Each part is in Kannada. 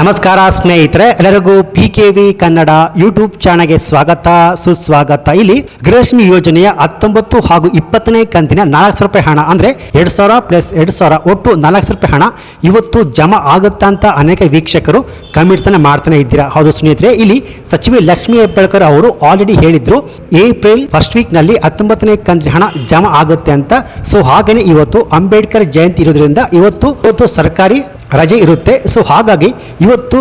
ನಮಸ್ಕಾರ ಸ್ನೇಹಿತರೆ, ಎಲ್ಲರಿಗೂ P K V Kannada YouTube ಚಾನಲ್ಗೆ ಸ್ವಾಗತ, ಸುಸ್ವಾಗತ. ಇಲ್ಲಿ ಗೃಹಲಕ್ಷ್ಮಿ ಯೋಜನೆಯ ಹತ್ತೊಂಬತ್ತು ಹಾಗೂ ಇಪ್ಪತ್ತನೇ ಕಂತಿನ ನಾಲ್ಕು ಸಾವಿರ ರೂಪಾಯಿ ಹಣ, ಅಂದ್ರೆ ಎರಡ್ ಸಾವಿರ ಪ್ಲಸ್ ಎರಡ್ ಸಾವಿರ ಒಟ್ಟು ನಾಲ್ಕು ಸಾವಿರ ರೂಪಾಯಿ ಹಣ ಇವತ್ತು ಜಮಾ ಆಗುತ್ತಾ ಅಂತ ಅನೇಕ ವೀಕ್ಷಕರು ಕಮೆಂಟ್ಸ್ ಅನ್ನ ಮಾಡ್ತಾನೆ ಇದ್ದೀರಾ? ಹೌದು ಸ್ನೇಹಿತರೆ, ಇಲ್ಲಿ ಸಚಿವೆ ಲಕ್ಷ್ಮೀ ಹೆಬ್ಬಾಳ್ಕರ್ ಅವರು ಆಲ್ರೆಡಿ ಹೇಳಿದ್ರು ಏಪ್ರಿಲ್ ಫಸ್ಟ್ ವೀಕ್ನಲ್ಲಿ ಹತ್ತೊಂಬತ್ತನೇ ಕಂತಿನ ಹಣ ಜಮಾ ಆಗುತ್ತೆ ಅಂತ. ಸೊ ಹಾಗೆಯೇ ಇವತ್ತು ಅಂಬೇಡ್ಕರ್ ಜಯಂತಿ ಇರೋದ್ರಿಂದ ಇವತ್ತು ಇವತ್ತು ಸರ್ಕಾರಿ ರಜೆ ಇರುತ್ತೆ. ಸೊ ಹಾಗಾಗಿ ಇವತ್ತು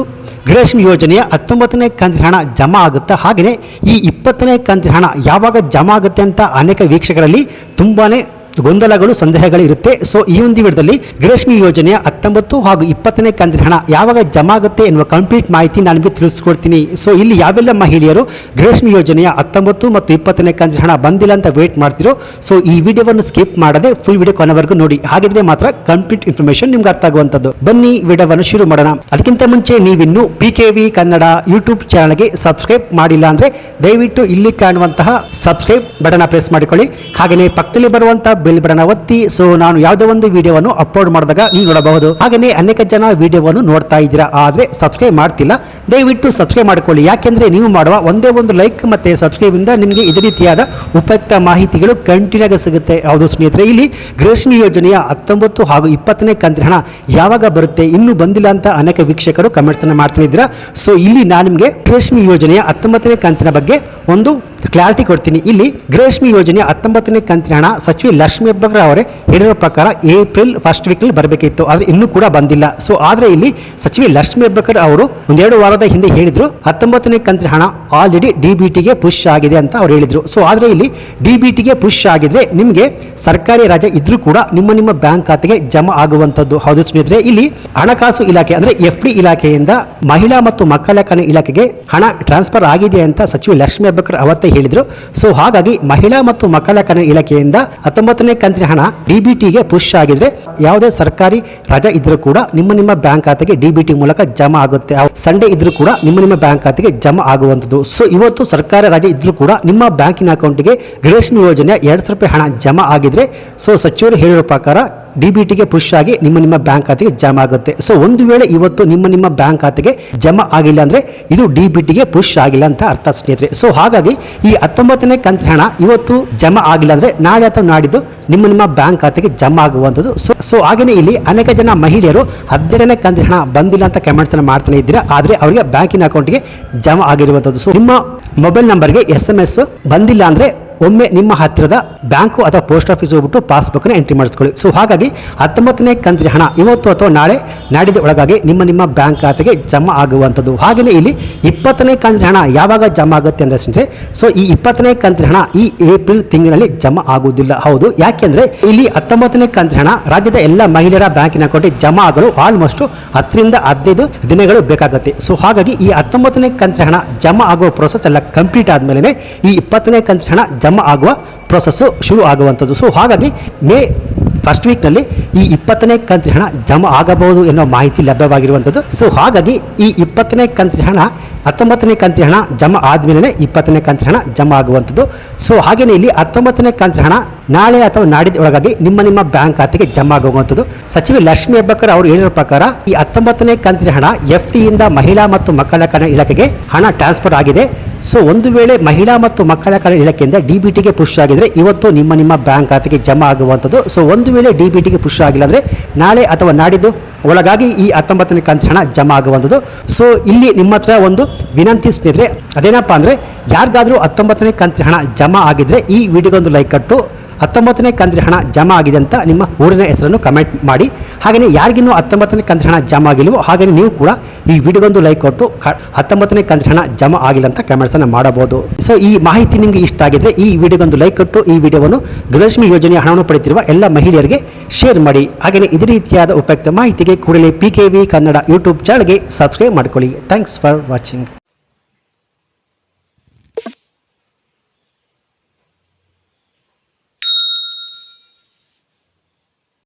ಗೃಹಲಕ್ಷ್ಮಿ ಯೋಜನೆಯ ಹತ್ತೊಂಬತ್ತನೇ ಕಂತಿನ ಹಣ ಜಮಾ ಆಗುತ್ತೆ ಹಾಗೆಯೇ ಈ ಇಪ್ಪತ್ತನೇ ಕಂತಿನ ಹಣ ಯಾವಾಗ ಜಮಾ ಆಗುತ್ತೆ ಅಂತ ಅನೇಕ ವೀಕ್ಷಕರಲ್ಲಿ ತುಂಬಾನೇ ಗೊಂದಲಗಳು ಸಂದೇಹಗಳು ಇರುತ್ತೆ ಸೊ ಈ ಒಂದು ವಿಡದಲ್ಲಿ ಗೃಹಲಕ್ಷ್ಮಿ ಯೋಜನೆಯ ಹತ್ತೊಂಬತ್ತು ಹಾಗೂ ಇಪ್ಪತ್ತನೇ ಕಂತಿನ ಹಣ ಯಾವಾಗ ಜಮಾ ಆಗುತ್ತೆ ಎನ್ನುವ ಕಂಪ್ಲೀಟ್ ಮಾಹಿತಿ ನಾನು ನಿಮಗೆ ತಿಳಿಸ್ಕೊಡ್ತೀನಿ. ಸೊ ಇಲ್ಲಿ ಯಾವೆಲ್ಲ ಮಹಿಳೆಯರು ಗೃಹಲಕ್ಷ್ಮಿ ಯೋಜನೆಯ ಹತ್ತೊಂಬತ್ತು ಮತ್ತು ಇಪ್ಪತ್ತನೇ ಕಂತಿನ ಹಣ ಬಂದಿಲ್ಲ ಅಂತ ವೇಟ್ ಮಾಡ್ತಿರೋ ಸೊ ಈ ವಿಡಿಯೋವನ್ನು ಸ್ಕಿಪ್ ಮಾಡದೆ ಫುಲ್ ವಿಡಿಯೋ ಕೊನೆವರೆಗೂ ನೋಡಿ. ಹಾಗಿದ್ರೆ ಮಾತ್ರ ಕಂಪ್ಲೀಟ್ ಇನ್ಫಾರ್ಮೇಶನ್ ನಿಮ್ಗೆ ಅರ್ಥ ಆಗುವಂಥದ್ದು. ಬನ್ನಿ, ವಿಡಿಯೋವನ್ನು ಶುರು ಮಾಡೋಣ. ಅದಕ್ಕಿಂತ ಮುಂಚೆ ನೀವಿನ್ನು P K V Kannada YouTube ಚಾನಲ್ಗೆ ಸಬ್ಸ್ಕ್ರೈಬ್ ಮಾಡಿಲ್ಲ ಅಂದ್ರೆ ದಯವಿಟ್ಟು ಇಲ್ಲಿ ಕಾಣುವಂತಹ ಸಬ್ಸ್ಕ್ರೈಬ್ ಬಟನ್ ಪ್ರೆಸ್ ಮಾಡಿಕೊಳ್ಳಿ. ಹಾಗೆಯೇ ಪಕ್ಕದಲ್ಲಿ ಬರುವಂತಹ ಬೆಲ್ ಬಟನ್ ಒತ್ತಿ. ಸೊ ನಾನು ಯಾವುದೇ ಒಂದು ವಿಡಿಯೋವನ್ನು ಅಪ್ಲೋಡ್ ಮಾಡಿದಾಗ ನೀವು ನೋಡಬಹುದು. ಹಾಗೆಯೇ ಅನೇಕ ಜನ ವಿಡಿಯೋವನ್ನು ನೋಡ್ತಾ ಇದ್ದೀರಾ. ಆದ್ರೆ ಸಬ್ಸ್ಕ್ರೈಬ್ ಮಾಡ್ತಿಲ್ಲ. ದಯವಿಟ್ಟು ಸಬ್ಸ್ಕ್ರೈಬ್ ಮಾಡಿಕೊಳ್ಳಿ. ಯಾಕೆಂದ್ರೆ ನೀವು ಮಾಡುವ ಒಂದೇ ಒಂದು ಲೈಕ್ ಮತ್ತೆ ಸಬ್ಸ್ಕ್ರೈಬ್ ಇಂದ ನಿಮಗೆ ಇದೇ ರೀತಿಯಾದ ಉಪಯುಕ್ತ ಮಾಹಿತಿಗಳು ಕಂಟಿನ್ಯೂ ಆಗಿ ಸಿಗುತ್ತೆ. ಹೌದು ಸ್ನೇಹಿತರೆ, ಇಲ್ಲಿ ಗೃಹಿಣಿ ಯೋಜನೆಯ ಹತ್ತೊಂಬತ್ತು ಹಾಗೂ ಇಪ್ಪತ್ತನೇ ಕಂತಿನ ಹಣ ಯಾವಾಗ ಬರುತ್ತೆ, ಇನ್ನೂ ಬಂದಿಲ್ಲ ಅಂತ ಅನೇಕ ವೀಕ್ಷಕರು ಕಮೆಂಟ್ಸ್ ಅನ್ನ ಮಾಡ್ತಾ ಇದ್ದೀರಾ ಸೊ ಇಲ್ಲಿ ನಾನು ನಿಮಗೆ ಗೃಹಿಣಿ ಯೋಜನೆಯ ಹತ್ತೊಂಬತ್ತನೇ ಕಂತಿನ ಬಗ್ಗೆ ಒಂದು ಕ್ಲಾರಿಟಿ ಕೊಡ್ತೀನಿ. ಇಲ್ಲಿ ಗೃಹಲಕ್ಷ್ಮಿ ಯೋಜನೆ ಹತ್ತೊಂಬತ್ತನೇ ಕಂತಿನ ಹಣ ಸಚಿವೆ ಲಕ್ಷ್ಮಿ ಹೆಬ್ಬಗ್ರ ಅವರೇ ಹೇಳಿರೋ ಪ್ರಕಾರ ಏಪ್ರಿಲ್ ಫಸ್ಟ್ ವೀಕ್ನಲ್ಲಿ ಬರಬೇಕಿತ್ತು. ಆದ್ರೆ ಇನ್ನೂ ಕೂಡ ಬಂದಿಲ್ಲ. ಸೊ ಆದ್ರೆ ಇಲ್ಲಿ ಸಚಿವೆ ಲಕ್ಷ್ಮಿ ಹೆಬ್ಬಗ್ರ ಅವರು ಒಂದೆರಡು ವಾರದ ಹಿಂದೆ ಹೇಳಿದ್ರು, ಹತ್ತೊಂಬತ್ತನೇ ಕಂತಿನ ಹಣ ಆಲ್ರೆಡಿ ಡಿ ಬಿ ಟಿಗೆ ಪುಷ್ ಆಗಿದೆ ಅಂತ ಅವ್ರು ಹೇಳಿದ್ರು. ಸೊ ಆದರೆ ಇಲ್ಲಿ ಡಿ ಬಿ ಟಿಗೆ ಪುಷ್ ಆಗಿದ್ರೆ ನಿಮಗೆ ಸರ್ಕಾರಿ ರಜೆ ಇದ್ರೂ ಕೂಡ ನಿಮ್ಮ ನಿಮ್ಮ ಬ್ಯಾಂಕ್ ಖಾತೆಗೆ ಜಮಾ ಆಗುವಂತದ್ದು ಹೌದು ಸ್ನೇಹಿತರೆ, ಇಲ್ಲಿ ಹಣಕಾಸು ಇಲಾಖೆ ಅಂದ್ರೆ ಎಫ್ ಡಿ ಇಲಾಖೆಯಿಂದ ಮಹಿಳಾ ಮತ್ತು ಮಕ್ಕಳ ಕಲ್ಯಾಣ ಇಲಾಖೆಗೆ ಹಣ ಟ್ರಾನ್ಸ್ಫರ್ ಆಗಿದೆ ಅಂತ ಸಚಿವೆ ಲಕ್ಷ್ಮೀ ಹೆಬ್ಬಕರ್ ಅವತ್ತೇ ಹೇಳಿದ್ರು. ಸೊ ಹಾಗಾಗಿ ಮಹಿಳಾ ಮತ್ತು ಮಕ್ಕಳ ಕಲ್ಯಾಣ ಇಲಾಖೆಯಿಂದ ಹತ್ತೊಂಬತ್ತನೇ ಕಂತಿನ ಹಣ ಡಿಬಿಟಿಗೆ ಪುಷ್ ಆಗಿದ್ರೆ ಯಾವುದೇ ಸರ್ಕಾರಿ ರಜೆ ಇದ್ರೂ ಕೂಡ ನಿಮ್ಮ ನಿಮ್ಮ ಬ್ಯಾಂಕ್ ಖಾತೆಗೆ ಡಿಬಿಟಿ ಮೂಲಕ ಜಮಾ ಆಗುತ್ತೆ. ಸಂಡೇ ಇದ್ರೂ ಕೂಡ ನಿಮ್ಮ ನಿಮ್ಮ ಬ್ಯಾಂಕ್ ಖಾತೆಗೆ ಜಮಾ ಆಗುವಂಥದ್ದು. ಸೊ ಇವತ್ತು ಸರ್ಕಾರಿ ರಜೆ ಇದ್ರೂ ಕೂಡ ನಿಮ್ಮ ಬ್ಯಾಂಕಿನ ಅಕೌಂಟ್ಗೆ ಗೃಹಲಕ್ಷ್ಮಿ ಯೋಜನೆ ಎರಡು ಸಾವಿರ ರೂಪಾಯಿ ಹಣ ಜಮಾ ಆಗಿದ್ರೆ ಸೊ ಸಚಿವರು ಹೇಳಿರೋ ಪ್ರಕಾರ ಡಿ ಬಿ ಟಿಗೆ ಪುಷ್ ಆಗಿ ನಿಮ್ಮ ನಿಮ್ಮ ಬ್ಯಾಂಕ್ ಖಾತೆಗೆ ಜಮಾ ಆಗುತ್ತೆ. ಸೊ ಒಂದು ವೇಳೆ ಇವತ್ತು ನಿಮ್ಮ ನಿಮ್ಮ ಬ್ಯಾಂಕ್ ಖಾತೆಗೆ ಜಮಾ ಆಗಿಲ್ಲ ಅಂದ್ರೆ ಇದು ಡಿ ಬಿ ಟಿಗೆ ಪುಷ್ ಆಗಿಲ್ಲ ಅಂತ ಅರ್ಥ ಸ್ನೇಹಿತರೆ. ಸೊ ಹಾಗಾಗಿ ಈ ಹತ್ತೊಂಬತ್ತನೇ ಕಂತಿನ ಹಣ ಇವತ್ತು ಜಮಾ ಆಗಿಲ್ಲ ಅಂದ್ರೆ ನಾಳೆ ಅಥವಾ ನಾಡಿದ್ದು ನಿಮ್ಮ ನಿಮ್ಮ ಬ್ಯಾಂಕ್ ಖಾತೆಗೆ ಜಮಾ ಆಗುವಂಥದ್ದು. ಸೊ ಸೊ ಹಾಗೆಯೇ ಇಲ್ಲಿ ಅನೇಕ ಜನ ಮಹಿಳೆಯರು ಹದಿನೇಳನೇ ಕಂತಿನ ಹಣ ಬಂದಿಲ್ಲ ಅಂತ ಕಮೆಂಟ್ಸ್ ಅನ್ನ ಮಾಡ್ತಾನೆ ಇದ್ದೀರಾ. ಆದ್ರೆ ಅವರಿಗೆ ಬ್ಯಾಂಕಿನ ಅಕೌಂಟ್ಗೆ ಜಮಾ ಆಗಿರುವಂಥದ್ದು. ಸೊ ನಿಮ್ಮ ಮೊಬೈಲ್ ನಂಬರ್ಗೆ ಎಸ್ ಎಂ ಎಸ್ ಬಂದಿಲ್ಲ ಅಂದ್ರೆ ಒಮ್ಮೆ ನಿಮ್ಮ ಹತ್ತಿರದ ಬ್ಯಾಂಕು ಅಥವಾ ಪೋಸ್ಟ್ ಆಫೀಸ್ ಹೋಗ್ಬಿಟ್ಟು ಪಾಸ್ಬುಕ್ನ ಎಂಟ್ರಿ ಮಾಡಿಸ್ಕೊಳ್ಳಿ. ಸೊ ಹಾಗಾಗಿ ಹತ್ತೊಂಬತ್ತನೇ ಕಂತಿನ ಹಣ ಇವತ್ತು ಅಥವಾ ನಾಳೆ ನಾಡಿದ ಒಳಗಾಗಿ ನಿಮ್ಮ ನಿಮ್ಮ ಬ್ಯಾಂಕ್ ಖಾತೆಗೆ ಜಮಾ ಆಗುವಂಥದ್ದು. ಹಾಗೆಯೇ ಇಲ್ಲಿ ಇಪ್ಪತ್ತನೇ ಕಂತಿನ ಹಣ ಯಾವಾಗ ಜಮಾ ಆಗುತ್ತೆ ಅಂದ್ರೆ ಸೊ ಈ ಇಪ್ಪತ್ತನೇ ಕಂತಿನ ಹಣ ಈ ಏಪ್ರಿಲ್ ತಿಂಗಳಲ್ಲಿ ಜಮಾ ಆಗುವುದಿಲ್ಲ. ಹೌದು. ಯಾಕೆಂದ್ರೆ ಇಲ್ಲಿ ಹತ್ತೊಂಬತ್ತನೇ ಕಂತಿನ ಹಣ ರಾಜ್ಯದ ಎಲ್ಲ ಮಹಿಳೆಯರ ಬ್ಯಾಂಕಿನ ಅಕೌಂಟಿಗೆ ಜಮಾ ಆಗಲು ಆಲ್ಮೋಸ್ಟ್ ಹತ್ತರಿಂದ ಹದಿನೈದು ದಿನಗಳು ಬೇಕಾಗುತ್ತೆ. ಸೊ ಹಾಗಾಗಿ ಈ ಹತ್ತೊಂಬತ್ತನೇ ಕಂತಿನ ಹಣ ಜಮಾ ಆಗುವ ಪ್ರೋಸೆಸ್ ಎಲ್ಲ ಕಂಪ್ಲೀಟ್ ಆದಮೇಲೆ ಈ ಇಪ್ಪತ್ತನೇ ಕಂತಿನ ಹಣ ಆಗುವ ಪ್ರೊಸೆಸ್ಸು ಶುರು ಆಗುವಂಥದ್ದು. ಸೊ ಹಾಗಾಗಿ ಮೇ ಫಸ್ಟ್ ವೀಕ್ನಲ್ಲಿ ಈ ಇಪ್ಪತ್ತನೇ ಕಂತಿನ ಹಣ ಜಮಾ ಆಗಬಹುದು ಎನ್ನುವ ಮಾಹಿತಿ ಲಭ್ಯವಾಗಿರುವಂಥದ್ದು. ಸೊ ಹಾಗಾಗಿ ಈ ಇಪ್ಪತ್ತನೇ ಕಂತಿನ ಹಣ, ಹತ್ತೊಂಬತ್ತನೇ ಕಂತಿನ ಹಣ ಜಮಾ ಆದಮೇಲೆ ಇಪ್ಪತ್ತನೇ ಕಂತಿನ ಹಣ ಜಮಾ ಆಗುವಂಥದ್ದು. ಸೊ ಹಾಗೆಯೇ ಇಲ್ಲಿ ಹತ್ತೊಂಬತ್ತನೇ ಕಂತಿನ ಹಣ ನಾಳೆ ಅಥವಾ ನಾಡಿದ ಒಳಗಾಗಿ ನಿಮ್ಮ ನಿಮ್ಮ ಬ್ಯಾಂಕ್ ಖಾತೆಗೆ ಜಮಾ ಆಗುವಂಥದ್ದು. ಸಚಿವೆ ಲಕ್ಷ್ಮಿ ಹೆಬ್ಬಕರ್ ಅವರು ಹೇಳಿರೋ ಪ್ರಕಾರ ಈ ಹತ್ತೊಂಬತ್ತನೇ ಕಂತಿನ ಹಣ ಎಫ್ ಡಿಯಿಂದ ಮಹಿಳಾ ಮತ್ತು ಮಕ್ಕಳ ಕಲ್ಯಾಣ ಇಲಾಖೆಗೆ ಹಣ ಟ್ರಾನ್ಸ್ಫರ್ ಆಗಿದೆ. ಸೊ ಒಂದು ವೇಳೆ ಮಹಿಳಾ ಮತ್ತು ಮಕ್ಕಳ ಕಲ್ಯಾಣ ಇಲಾಖೆಯಿಂದ ಡಿ ಬಿ ಟಿಗೆ ಪುಷ್ ಆಗಿದ್ರೆ ಇವತ್ತು ನಿಮ್ಮ ನಿಮ್ಮ ಬ್ಯಾಂಕ್ ಖಾತೆಗೆ ಜಮಾ ಆಗುವಂಥದ್ದು. ಸೊ ಒಂದು ವೇಳೆ ಡಿ ಬಿ ಟಿಗೆ ಪುಷ್ ಆಗಿಲ್ಲ ಅಂದರೆ ನಾಳೆ ಅಥವಾ ನಾಡಿದ್ದು ಒಳಗಾಗಿ ಈ ಹತ್ತೊಂಬತ್ತನೇ ಕಂತು ಹಣ ಜಮಾ ಆಗುವಂಥದ್ದು. ಸೊ ಇಲ್ಲಿ ನಿಮ್ಮ ಹತ್ರ ಒಂದು ವಿನಂತಿ ಸ್ನೇಹಿತರೆ, ಅದೇನಪ್ಪ ಅಂದರೆ ಯಾರಿಗಾದರೂ ಹತ್ತೊಂಬತ್ತನೇ ಕಂತ ಹಣ ಜಮಾ ಆಗಿದ್ರೆ ಈ ವಿಡಿಯೋಗೊಂದು ಲೈಕ್ ಕಟ್ಟು ಹತ್ತೊಂಬತ್ತನೇ ಕಂತಿನ ಹಣ ಜಮಾ ಆಗಿದೆ ಅಂತ ನಿಮ್ಮ ಊರಿನ ಹೆಸರನ್ನು ಕಮೆಂಟ್ ಮಾಡಿ. ಹಾಗೆಯೇ ಯಾರಿಗಿನ್ನೂ ಹತ್ತೊಂಬತ್ತನೇ ಕಂತಿನ ಹಣ ಜಮಾ ಆಗಿಲ್ವೋ ಹಾಗೆಯೇ ನೀವು ಕೂಡ ಈ ವಿಡಿಯೋಗೊಂದು ಲೈಕ್ ಕೊಟ್ಟು ಹತ್ತೊಂಬತ್ತನೇ ಕಂತಿನ ಹಣ ಜಮಾ ಆಗಿಲ್ಲ ಅಂತ ಕಮೆಂಟ್ಸನ್ನು ಮಾಡಬಹುದು. ಸೊ ಈ ಮಾಹಿತಿ ನಿಮಗೆ ಇಷ್ಟ ಆಗಿದ್ರೆ ಈ ವಿಡಿಯೋಗೊಂದು ಲೈಕ್ ಕೊಟ್ಟು ಈ ವಿಡಿಯೋವನ್ನು ಗೃಹಲಕ್ಷ್ಮಿ ಯೋಜನೆಯ ಹಣವನ್ನು ಪಡೆಯುತ್ತಿರುವ ಎಲ್ಲ ಮಹಿಳೆಯರಿಗೆ ಶೇರ್ ಮಾಡಿ. ಹಾಗೆಯೇ ಇದೇ ರೀತಿಯಾದ ಉಪಯುಕ್ತ ಮಾಹಿತಿಗೆ ಕೂಡಲೇ P K V Kannada YouTube ಚಾನಲ್ಗೆ ಸಬ್ಸ್ಕ್ರೈಬ್ ಮಾಡಿಕೊಳ್ಳಿ. Thanks for watching